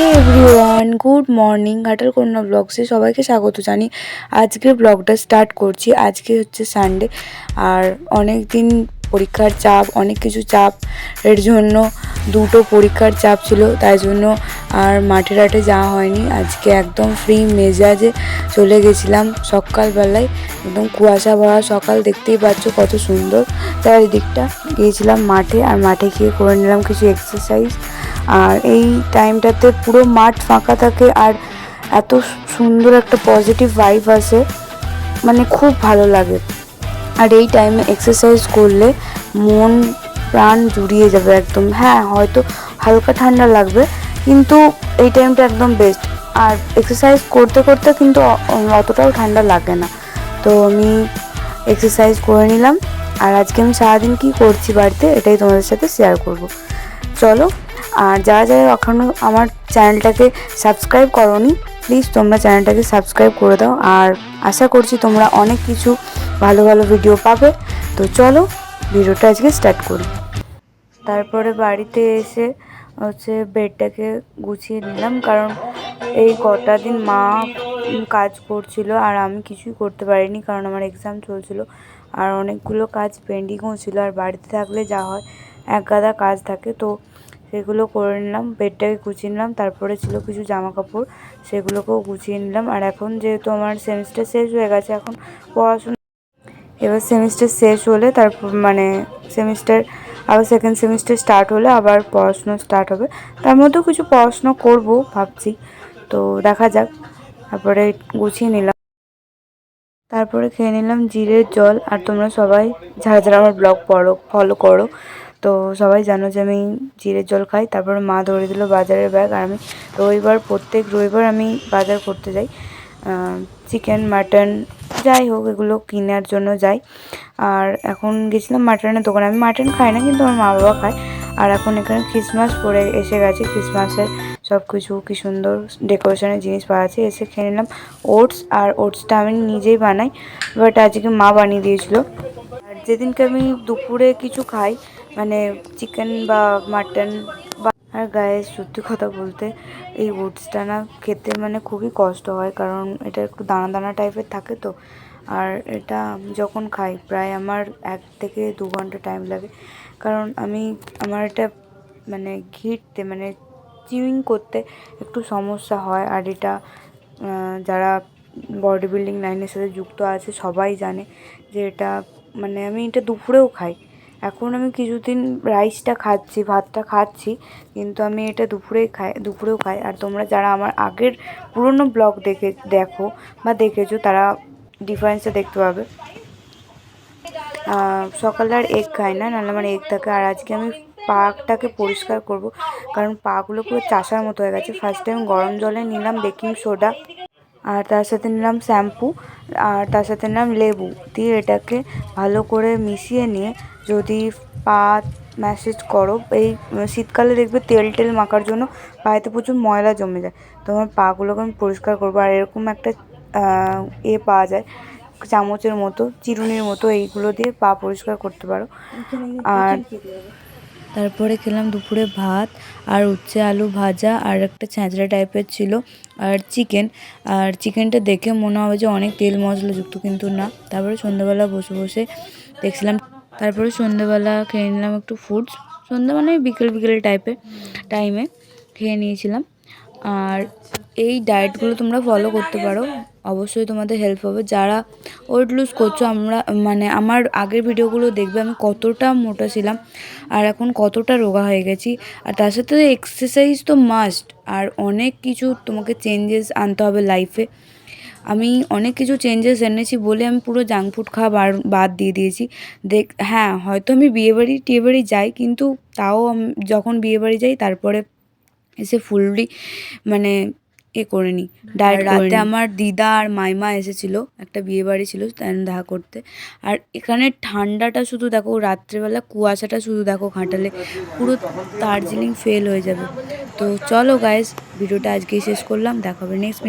Hey everyone good morning Ghatal কন্যা ব্লগসে সবাইকে স্বাগত জানি। আজকের ব্লগটা স্টার্ট করছি। আজকে হচ্ছে সানডে আর অনেক দিন পরীক্ষার চাপ, অনেক কিছু চাপ। এর জন্য দুটো পরীক্ষার চাপ ছিল, তাই জন্য আর মাঠে ঘাটে যাওয়া হয়নি। আজকে একদম ফ্রি মেজাজে চলে গেছিলাম সকালবেলায়। একদম কুয়াশা ভরা সকাল, দেখতেই পাচ্ছ কত সুন্দর। চারিদিকটা গিয়েছিলাম মাঠে, আর মাঠে গিয়ে করে নিলাম কিছু এক্সারসাইজ আর এই টাইমটাতে পুরো মাঠ ফাঁকা থাকে আর এত সুন্দর একটা পজিটিভ ভাইব আসে। মানে খুব ভালো লাগে। আর এই টাইমে এক্সারসাইজ করলে মন, প্রাণ জুড়িয়ে যাবে একদম। হ্যাঁ হয়তো হালকা ঠান্ডা লাগবে, কিন্তু এই টাইমটা একদম বেস্ট আর এক্সারসাইজ করতে করতে কিন্তু অতটাও ঠান্ডা লাগে না। তো আমি এক্সারসাইজ করে নিলাম। আর আজকে আমি সারাদিন কী করছি বাড়িতে, এটাই তোমাদের সাথে শেয়ার করব। চলো আর যারা যারা এখনও আমার চ্যানেলটাকে সাবস্ক্রাইব করনি প্লিজ তোমরা চ্যানেলটাকে সাবস্ক্রাইব করে দাও। আর আশা করছি তোমরা অনেক কিছু ভালো ভালো ভিডিও পাবে। তো চলো ভিডিওটা আজকে স্টার্ট করি। তারপরে বাড়িতে এসে হচ্ছে বেডটাকে গুছিয়ে নিলাম, কারণ এই কটা দিন মা কাজ করছিল আর আমি কিছুই করতে পারিনি, কারণ আমার এক্সাম চলছিল। আর অনেকগুলো কাজ পেন্ডিংও ছিল, আর বাড়িতে থাকলে যা হয়, এক গাদা কাজ থাকে। তো সেগুলো করে নিলাম, বেডটাকে গুছিয়ে নিলাম, তারপরে ছিল কিছু জামা কাপড় সেগুলোকেও গুছিয়ে নিলাম। আর এখন যেহেতু আমার সেমিস্টার শেষ হয়ে গেছে, এখন পড়াশোনা এবার সেমিস্টার শেষ হলে তারপর মানে সেমিস্টার আবার সেকেন্ড সেমিস্টার স্টার্ট হলে আবার পড়াশুনো স্টার্ট হবে। তার মধ্যেও কিছু পড়াশুনো করব ভাবছি, তো দেখা যাক। তারপরে গুছিয়ে নিলাম। তারপরে খেয়ে নিলাম জিরের জল। আর তোমরা সবাই যারা যারা আমার ব্লগ পড়ো ফলো করো। তো সবাই জানো যে আমি জিরের জল খাই, তারপর মা ধরে দিল বাজারের ব্যাগ আর আমি রবিবার, প্রত্যেক রবিবার আমি বাজার করতে যাই। চিকেন মাটন যাই হোক, এগুলো কেনার জন্য যাই। আর এখন গেছিলাম মাটনের দোকানে। আমি মাটন খাই না, কিন্তু আমার মা বাবা খায়। আর এখন এখানে ক্রিসমাস পরে এসে গেছে। ক্রিসমাসের সব কিছু কি সুন্দর ডেকোরেশনের জিনিস পাওয়া যাচ্ছে এসে খেয়ে নিলাম ওটস আর ওটসটা আমি নিজেই বানাই। বাট আজকে মা বানিয়ে দিয়েছিল। আর যেদিনকে আমি দুপুরে কিছু খাই মানে চিকেন বা মাটন বা আর গায়ে সত্যি কথা বলতে এই ওটসটা না খেতে মানে খুবই কষ্ট হয়, কারণ এটা একটু দানা দানা টাইপের থাকে তো। আর এটা যখন খাই প্রায় আমার এক থেকে দু ঘণ্টা টাইম লাগে। কারণ আমি, আমার এটা মানে ঘিরতে মানে চিউইং করতে একটু সমস্যা হয়। আর এটা যারা বডি বিল্ডিং লাইনের সাথে যুক্ত আছে সবাই জানে যে এটা মানে আমি এটা দুপুরেও খাই। এখন আমি কিছুদিন রাইসটা খাচ্ছি, ভাতটা খাচ্ছি, কিন্তু আমি এটা দুপুরেই খাই, দুপুরেও খাই। আর তোমরা যারা আমার আগের পুরনো ব্লগ দেখে, দেখো বা দেখেছ, তারা ডিফারেন্সটা দেখতে পাবে। সকালে আর এগ খাই না, নাহলে আমার এগ থাকে। আর আজকে আমি পাকটাকে পরিষ্কার করব, কারণ পাগুলো পুরো চাষার মতো হয়ে গেছে। ফার্স্ট টাইম গরম জলে নিলাম বেকিং সোডা আর তার সাথে নিলাম শ্যাম্পু আর তার সাথে নিলাম লেবু। দিয়ে এটাকে ভালো করে মিশিয়ে নিয়ে যদি পা ম্যাসেজ করো এই শীতকালে দেখবে তেল টেল মাখার জন্য পায়েতে প্রচুর ময়লা জমে যায়। তোমার পাগুলোকে আমি পরিষ্কার করব। আর এরকম একটা এ পাওয়া যায় চামচের মতো চিরুনির মতো এইগুলো দিয়ে পা পরিষ্কার করতে পারো। আর তারপরে খেলাম দুপুরে ভাত আর উচ্ছে আলু ভাজা আর একটা ছ্যাঁচড়া টাইপের ছিল আর চিকেন আর চিকেনটা দেখে মনে হবে যে অনেক তেল মশলাযুক্ত কিন্তু না। তারপরে সন্ধ্যাবেলা বসে বসে দেখছিলাম তারপরে সন্ধ্যাবেলা খেয়ে নিলাম একটু ফুডস সন্ধ্যা মানে বিকেল বিকেল টাইপের টাইমে খেয়ে নিয়েছিলাম। আর এই ডায়েটগুলো তোমরা ফলো করতে পারো। অবশ্যই তোমাদের হেল্প হবে। যারা ওয়েট লুজ করছ, আমরা মানে আমার আগের ভিডিওগুলো দেখবে, আমি কতটা মোটা ছিলাম আর এখন কতটা রোগা হয়ে গেছি। আর তার সাথে এক্সারসাইজ তো মাস্ট আর অনেক কিছু তোমাকে চেঞ্জেস আনতে হবে লাইফে আমি অনেক কিছু চেঞ্জেস এনেছি বলে আমি পুরো জাঙ্ক ফুড খাওয়া বার- বাদ দিয়ে দিয়েছি। দেখ হ্যাঁ হয়তো আমি বিয়েবাড়ি টিয়েবাড়ি যাই কিন্তু তাও আম- যখন বিয়েবাড়ি যাই তারপরে এসে ফুললি মানে এ করে নিই ডায়েট রাতে আমার দিদা আর মাইমা এসেছিল একটা বিয়ে বাড়ি ছিল তাই দেখা করতে। আর এখানে ঠান্ডাটা শুধু দেখো রাত্রেবেলা কুয়াশাটা শুধু দেখো ঘাটালে পুরো দার্জিলিং ফেল হয়ে যাবে। তো চলো গাইস ভিডিওটা আজকেই শেষ করলাম দেখা হবে নেক্সট